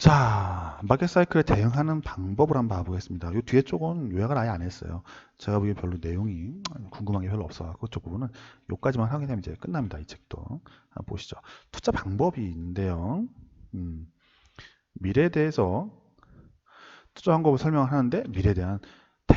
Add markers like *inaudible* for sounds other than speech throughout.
자, 마켓 사이클에 대응하는 방법을 한번 봐보겠습니다. 이 뒤에 쪽은 요약을 아예 안 했어요. 제가 보기엔 별로 내용이 궁금한 게 별로 없어갖고 그쪽 부분은 요까지만 확인하면 이제 끝납니다. 이 책도. 한번 보시죠. 투자 방법이 있는데요. 음, 미래에 대해서 투자 방법을 설명을 하는데 미래에 대한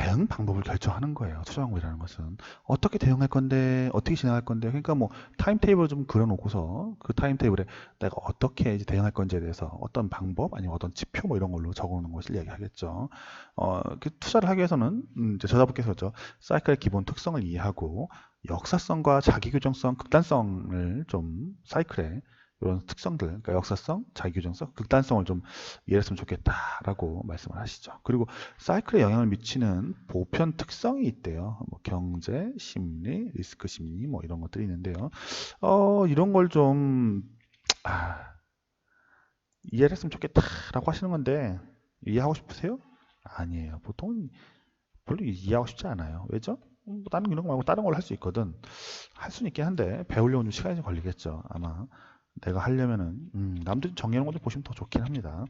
대응 방법을 결정하는 거예요. 투자 방법이라는 것은 어떻게 대응할 건데 어떻게 진행할 건데 그러니까 뭐 타임 테이블을 좀 그려놓고서 그 타임 테이블에 내가 어떻게 이제 대응할 건지에 대해서 어떤 방법 아니면 어떤 지표 뭐 이런 걸로 적어놓는 것을 얘기하겠죠. 어, 그 투자를 하기 위해서는 음, 이제 저자분께서죠 사이클의 기본 특성을 이해하고 역사성과 자기규정성, 극단성을 좀 사이클에 이런 특성들, 그러니까 역사성, 자기규정성, 극단성을 좀 이해했으면 좋겠다라고 말씀을 하시죠. 그리고 사이클에 영향을 미치는 보편 특성이 있대요. 뭐 경제, 심리, 리스크 심리 뭐 이런 것들이 있는데요. 어, 이런 걸좀 아, 이해를 했으면 좋겠다라고 하시는 건데 이해하고 싶으세요? 아니에요. 보통은 별로 이해하고 싶지 않아요. 왜죠? 뭐 다른 이런 거 말고 다른 걸 할 수 있거든. 할 수는 있긴 한데 배우려면 좀 시간이 좀 걸리겠죠. 아마. 내가 하려면은 음, 남들이 정해놓은 것도 보시면 더 좋긴 합니다.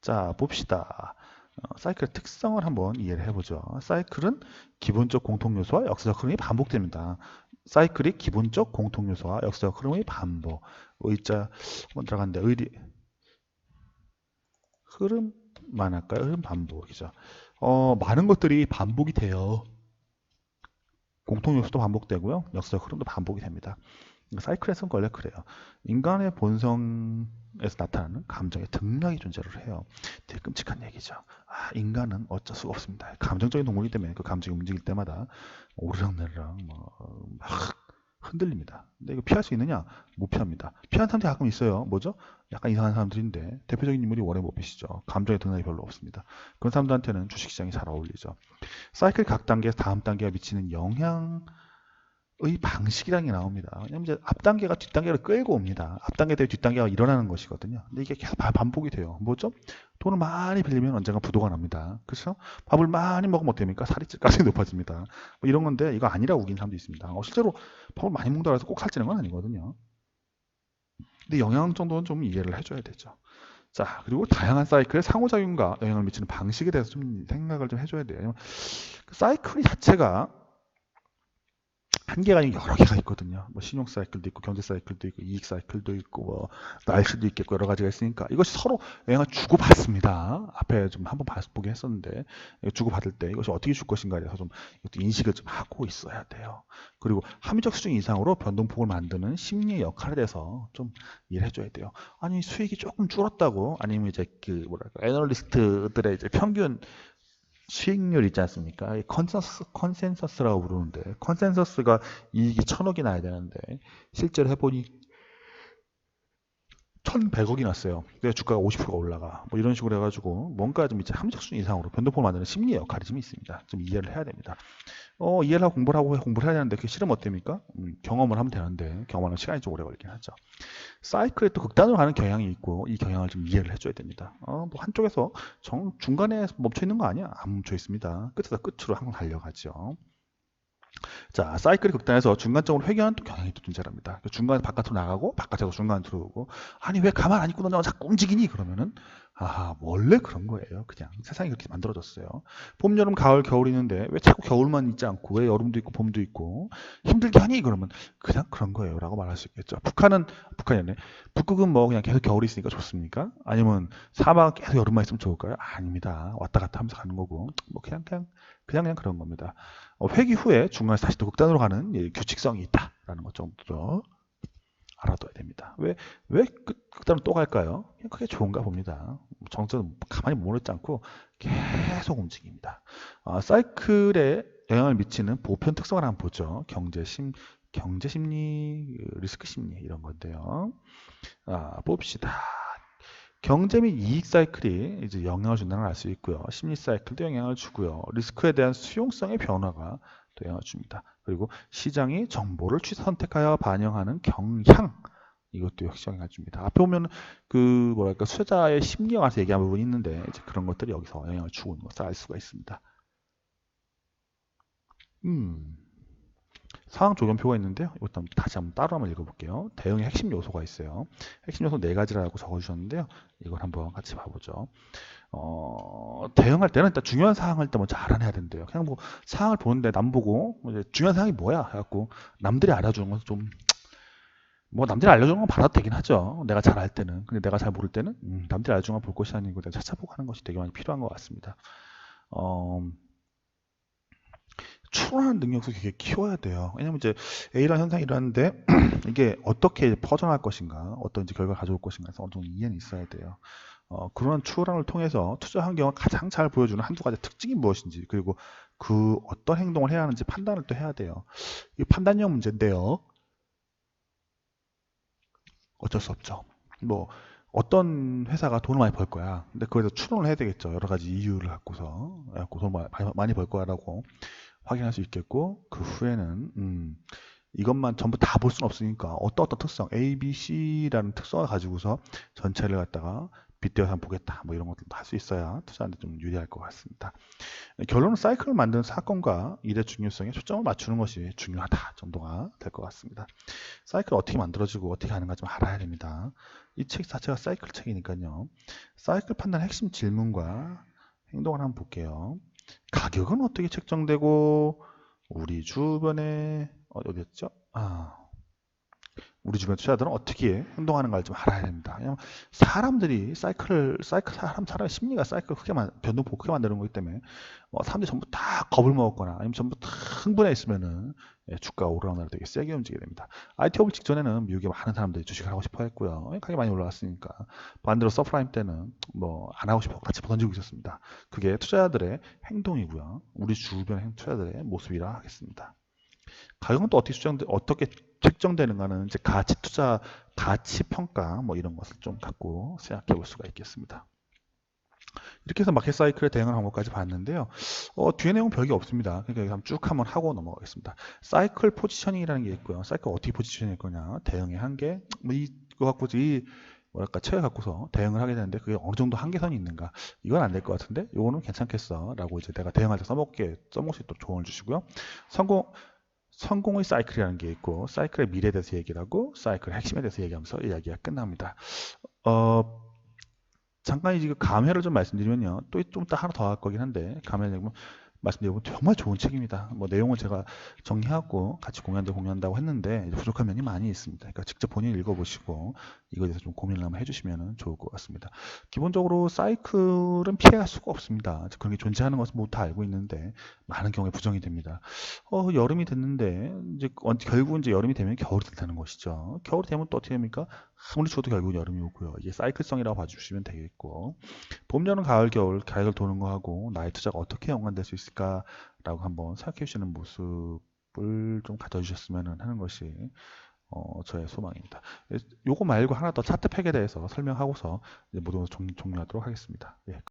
자 봅시다. 어, 사이클의 특성을 한번 이해를 해보죠. 사이클은 기본적 공통 요소와 역사적 흐름이 반복됩니다. 사이클이 기본적 공통 요소와 역사적 흐름의 반복. 의자 한번 들어갔는데 의리 흐름만 할까요? 흐름 반복이죠. 어, 많은 것들이 반복이 돼요. 공통 요소도 반복되고요. 역사적 흐름도 반복이 됩니다. 사이클에서는 원래 그래요. 인간의 본성에서 나타나는 감정의 등락이 존재를 해요. 되게 끔찍한 얘기죠. 아, 인간은 어쩔 수가 없습니다. 감정적인 동물이기 때문에 그 감정이 움직일 때마다 오르락내리락 뭐 막 흔들립니다. 근데 이거 피할 수 있느냐? 못 피합니다. 피하는 사람들이 가끔 있어요. 뭐죠? 약간 이상한 사람들인데 대표적인 인물이 워렌 버핏이죠. 감정의 등락이 별로 없습니다. 그런 사람들한테는 주식시장이 잘 어울리죠. 사이클 각 단계에서 다음 단계가 미치는 영향 의 방식이라는 게 나옵니다. 왜냐면 이제 앞 단계가 뒷 단계를 끌고 옵니다. 앞 단계 때문에 뒷 단계가 일어나는 것이거든요. 근데 이게 계속 반복이 돼요. 뭐죠? 돈을 많이 빌리면 언젠가 부도가 납니다. 그렇죠? 밥을 많이 먹으면 어떻습니까? 살이 찔 가능성이 높아집니다. 뭐 이런 건데 이거 아니라고 우긴 사람도 있습니다. 어, 실제로 밥을 많이 먹는다고 해서 꼭 살찌는 건 아니거든요. 근데 영향 정도는 좀 이해를 해줘야 되죠. 자, 그리고 다양한 사이클의 상호작용과 영향을 미치는 방식에 대해서 좀 생각을 좀 해줘야 돼요. 그 사이클이 자체가 한 개가 아니고 여러 개가 있거든요. 뭐 신용 사이클도 있고 경제 사이클도 있고 이익 사이클도 있고 뭐 날씨도 있겠고 여러 가지가 있으니까 이것이 서로 영향을 주고받습니다. 앞에 좀 한번 보게 했었는데 주고받을 때 이것이 어떻게 줄 것인가에 대해서 좀 인식을 좀 하고 있어야 돼요. 그리고 합리적 수준 이상으로 변동폭을 만드는 심리의 역할에 대해서 좀 이해를 해줘야 돼요. 아니 수익이 조금 줄었다고 아니면 이제 그 뭐랄까 애널리스트들의 이제 평균 수익률 있지 않습니까? 컨센서스, 컨센서스라고 부르는데 컨센서스가 이익이 천억이 나야 되는데 실제로 해보니 1100억이 났어요. 그래서 주가가 50%가 올라가. 뭐 이런 식으로 해가지고 뭔가 좀 이제 함적 수준 이상으로 변동폭을 만드는 심리의 역할이 좀 있습니다. 좀 이해를 해야 됩니다. 어, 이해를 하고 공부를 하고 공부를 해야 되는데 그게 싫으면 어떻습니까? 음, 경험을 하면 되는데 경험하는 시간이 좀 오래 걸리긴 하죠. 사이클에 또 극단으로 가는 경향이 있고 이 경향을 좀 이해를 해줘야 됩니다. 어, 뭐 한쪽에서 정, 중간에 멈춰 있는 거 아니야? 안 멈춰 있습니다. 끝에서 끝으로 항상 달려가죠. 자, 사이클이 극단에서 중간적으로 회귀하는 또 경향이 또 존재합니다. 그 중간에 바깥으로 나가고 바깥에서 중간으로 들어오고 아니 왜 가만 안 있고 너 자꾸 움직이니? 그러면은 아 원래 그런 거예요. 그냥 세상이 그렇게 만들어졌어요. 봄, 여름, 가을, 겨울 있는데 왜 자꾸 겨울만 있지 않고 왜 여름도 있고 봄도 있고 힘들게 하니? 그러면 그냥 그런 거예요. 라고 말할 수 있겠죠. 북한은 북한이 아니네. 북극은 뭐 그냥 계속 겨울이 있으니까 좋습니까? 아니면 사막은 계속 여름만 있으면 좋을까요? 아닙니다. 왔다 갔다 하면서 가는 거고 뭐 그냥 그냥 그냥 그냥 그런 겁니다. 어, 회귀 후에 중간에서 다시 또 극단으로 가는 예, 규칙성이 있다라는 것 정도 알아둬야 됩니다. 왜, 왜 극단으로 또 갈까요? 그냥 그게 좋은가 봅니다. 정적은 가만히 모르지 않고 계속 움직입니다. 어, 사이클에 영향을 미치는 보편 특성을 한번 보죠. 경제 심, 경제 심리, 리스크 심리 이런 건데요. 아, 봅시다. 경제 및 이익 사이클이 이제 영향을 준다는 걸 알 수 있고요. 심리 사이클도 영향을 주고요. 리스크에 대한 수용성의 변화가 또 영향을 줍니다. 그리고 시장이 정보를 선택하여 반영하는 경향 이것도 역시 영향을 줍니다. 앞에 보면 그 뭐랄까 수혜자의 심리에 관해서 얘기한 부분이 있는데 이제 그런 것들이 여기서 영향을 주고 있는 것을 알 수가 있습니다. 음. 상황 조견표가 있는데요. 이것도 다시 한번 따로 한번 읽어볼게요. 대응의 핵심 요소가 있어요. 핵심 요소 네 가지라고 적어주셨는데요. 이걸 한번 같이 봐보죠. 어, 대응할 때는 일단 중요한 사항을 일단 먼저 알아내야 된대요. 그냥 뭐 사항을 보는데 남 보고 뭐 이제 중요한 사항이 뭐야 해갖고 남들이 알아주는 건 좀 뭐 남들이 알려주는 건 받아도 되긴 하죠. 내가 잘 알 때는. 근데 내가 잘 모를 때는 음, 남들이 알려주는 건 볼 것이 아니고 내가 찾아보고 하는 것이 되게 많이 필요한 것 같습니다. 어, 추론하는 능력도 되게 키워야 돼요. 왜냐면 이제 A라는 현상이 일어났는데 *clears throat* 이게 어떻게 퍼져나갈 것인가, 어떤 이제 결과를 가져올 것인가 해서 어느 정도 이해는 있어야 돼요. 어, 그런 추론을 통해서 투자 환경을 가장 잘 보여주는 한두 가지 특징이 무엇인지 그리고 그 어떤 행동을 해야 하는지 판단을 또 해야 돼요. 이 판단력 문제인데요. 어쩔 수 없죠. 뭐 어떤 회사가 돈을 많이 벌 거야. 근데 그거에서 추론을 해야 되겠죠. 여러 가지 이유를 갖고서 갖고 돈 많이, 많이 벌 거야라고 확인할 수 있겠고 그 후에는 음, 이것만 전부 다 볼 수는 없으니까 어떤 어떤 특성 A, B, C라는 특성을 가지고서 전체를 갖다가 빗대어서 보겠다 뭐 이런 것들도 할 수 있어야 투자하는데 좀 유리할 것 같습니다. 결론은 사이클을 만드는 사건과 일의 중요성에 초점을 맞추는 것이 중요하다 정도가 될 것 같습니다. 사이클 어떻게 만들어지고 어떻게 하는가 좀 알아야 됩니다. 이 책 자체가 사이클 책이니까요. 사이클 판단 핵심 질문과 행동을 한번 볼게요. 가격은 어떻게 책정되고 우리 주변에 어, 어디였죠? 아, 우리 주변 투자자들은 어떻게 행동하는가를 좀 알아야 됩니다. 사람들이 사이클을 사이클 사람 사람의 심리가 사이클 크게 만, 변동폭 크게 만드는 거기 때문에 뭐 사람들이 전부 다 겁을 먹었거나 아니면 전부 다 흥분해 있으면은 예, 주가가 오르락내리락 되게 세게 움직이게 됩니다. IT 버블 직전에는 미국에 많은 사람들이 주식을 하고 싶어 했고요. 가격이 많이 올라갔으니까 반대로 서프라임 때는 뭐 안 하고 싶어 같이 던지고 있었습니다. 그게 투자자들의 행동이고요. 우리 주변 투자자들의 모습이라 하겠습니다. 가격은 또 어떻게 수정돼 어떻게 책정되는가는 이제 가치 투자 가치 평가 뭐 이런 것을 좀 갖고 생각해 볼 수가 있겠습니다. 이렇게 해서 마켓 사이클의 대응을 방법까지 봤는데요. 어, 뒤에 내용 별게 없습니다. 그러니까 여기 한번 쭉 한번 하고 넘어가겠습니다. 사이클 포지셔닝이라는 게 있고요. 사이클 어떻게 포지셔닝할 거냐, 대응의 한계, 뭐 이거 갖고 이 뭐랄까 체에 갖고서 대응을 하게 되는데 그게 어느 정도 한계선이 있는가 이건 안 될 것 같은데 요거는 괜찮겠어 라고 이제 내가 대응할 때 써먹게 써먹을 수 있도록 조언을 주시고요 성공 성공의 사이클이라는 게 있고 사이클의 미래에 대해서 얘기를 하고 사이클의 핵심에 대해서 얘기하면서 이야기가 끝납니다. 어, 잠깐 이제 감회를 좀 말씀드리면요. 또좀 이따 하나 더 할 거긴 한데 감회 내용 말씀드리면 정말 좋은 책입니다. 뭐 내용을 제가 정리하고 같이 공유한다 공유한다고 했는데 부족한 면이 많이 있습니다. 그러니까 직접 본인이 읽어보시고 이거에 대해서 좀 고민을 한번 해주시면 좋을 것 같습니다. 기본적으로 사이클은 피해갈 수가 없습니다. 그런 게 존재하는 것은 모두 다 알고 있는데 많은 경우에 부정이 됩니다. 어, 여름이 됐는데 이제 결국은 이제 여름이 되면 겨울이 된다는 것이죠. 겨울이 되면 또 어떻게 됩니까? 아무리 추워도 결국은 여름이 오고요. 이게 사이클성이라고 봐주시면 되겠고 봄, 여름, 가을, 겨울 계획을 도는 거하고 나의 투자가 어떻게 연관될 수 있을까라고 한번 생각해 주시는 모습을 좀 가져주셨으면 하는 것이 어, 저의 소망입니다. 요거 말고 하나 더 차트 팩에 대해서 설명하고서 모두 종료하도록 하겠습니다. 예.